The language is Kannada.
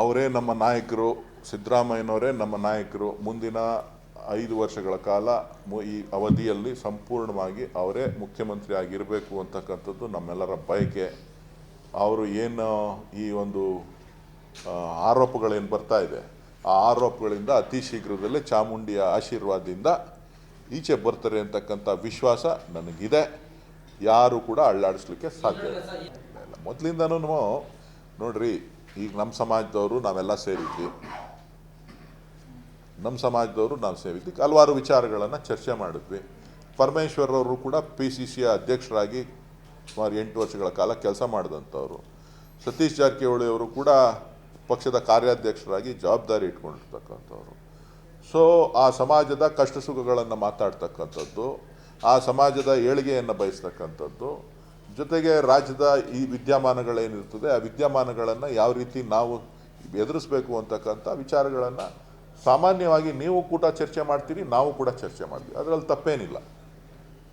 ಅವರೇ ನಮ್ಮ ನಾಯಕರು, ಸಿದ್ದರಾಮಯ್ಯನವರೇ ನಮ್ಮ ನಾಯಕರು. ಮುಂದಿನ ಐದು ವರ್ಷಗಳ ಕಾಲ ಈ ಅವಧಿಯಲ್ಲಿ ಸಂಪೂರ್ಣವಾಗಿ ಅವರೇ ಮುಖ್ಯಮಂತ್ರಿ ಆಗಿರಬೇಕು ಅಂತಕ್ಕಂಥದ್ದು ನಮ್ಮೆಲ್ಲರ ಬಯಕೆ. ಅವರು ಏನು, ಈ ಒಂದು ಆರೋಪಗಳೇನು ಬರ್ತಾ ಇದೆ, ಆ ಆರೋಪಗಳಿಂದ ಅತಿ ಶೀಘ್ರದಲ್ಲೇ ಚಾಮುಂಡಿಯ ಆಶೀರ್ವಾದದಿಂದ ಈಚೆ ಬರ್ತಾರೆ ಅಂತಕ್ಕಂಥ ವಿಶ್ವಾಸ ನನಗಿದೆ. ಯಾರು ಕೂಡ ಅಳ್ಳಾಡಿಸ್ಲಿಕ್ಕೆ ಸಾಧ್ಯ ಇಲ್ಲ. ಮೊದಲಿಂದನೂ ನೋಡ್ರಿ ಈಗ ನಮ್ಮ ಸಮಾಜದವರು ನಾವೆಲ್ಲ ಸೇರಿದ್ವಿ. ನಮ್ಮ ಸಮಾಜದವರು ನಾವು ಸೇರಿದ್ವಿ. ಹಲವಾರು ವಿಚಾರಗಳನ್ನು ಚರ್ಚೆ ಮಾಡಿದ್ವಿ. ಪರಮೇಶ್ವರ್ ಅವರು ಕೂಡ ಪಿ ಸಿ ಸಿಯ ಅಧ್ಯಕ್ಷರಾಗಿ ಸುಮಾರು ಎಂಟು ವರ್ಷಗಳ ಕಾಲ ಕೆಲಸ ಮಾಡಿದಂಥವ್ರು. ಸತೀಶ್ ಜಾರಕಿಹೊಳಿ ಅವರು ಕೂಡ ಪಕ್ಷದ ಕಾರ್ಯಾಧ್ಯಕ್ಷರಾಗಿ ಜವಾಬ್ದಾರಿ ಇಟ್ಕೊಂಡಿರ್ತಕ್ಕಂಥವ್ರು. ಸೊ ಆ ಸಮಾಜದ ಕಷ್ಟ ಸುಖಗಳನ್ನು ಮಾತಾಡ್ತಕ್ಕಂಥದ್ದು, ಆ ಸಮಾಜದ ಏಳಿಗೆಯನ್ನು ಬಯಸ್ತಕ್ಕಂಥದ್ದು ಜೊತೆಗೆ ರಾಜ್ಯದ ಈ ವಿದ್ಯಮಾನಗಳೇನಿರ್ತದೆ, ಆ ವಿದ್ಯಮಾನಗಳನ್ನು ಯಾವ ರೀತಿ ನಾವು ಎದುರಿಸಬೇಕು ಅಂತಕ್ಕಂಥ ವಿಚಾರಗಳನ್ನು ಸಾಮಾನ್ಯವಾಗಿ ನೀವು ಕೂಡ ಚರ್ಚೆ ಮಾಡ್ತೀರಿ, ನಾವು ಕೂಡ ಚರ್ಚೆ ಮಾಡ್ತೀವಿ. ಅದರಲ್ಲಿ ತಪ್ಪೇನಿಲ್ಲ.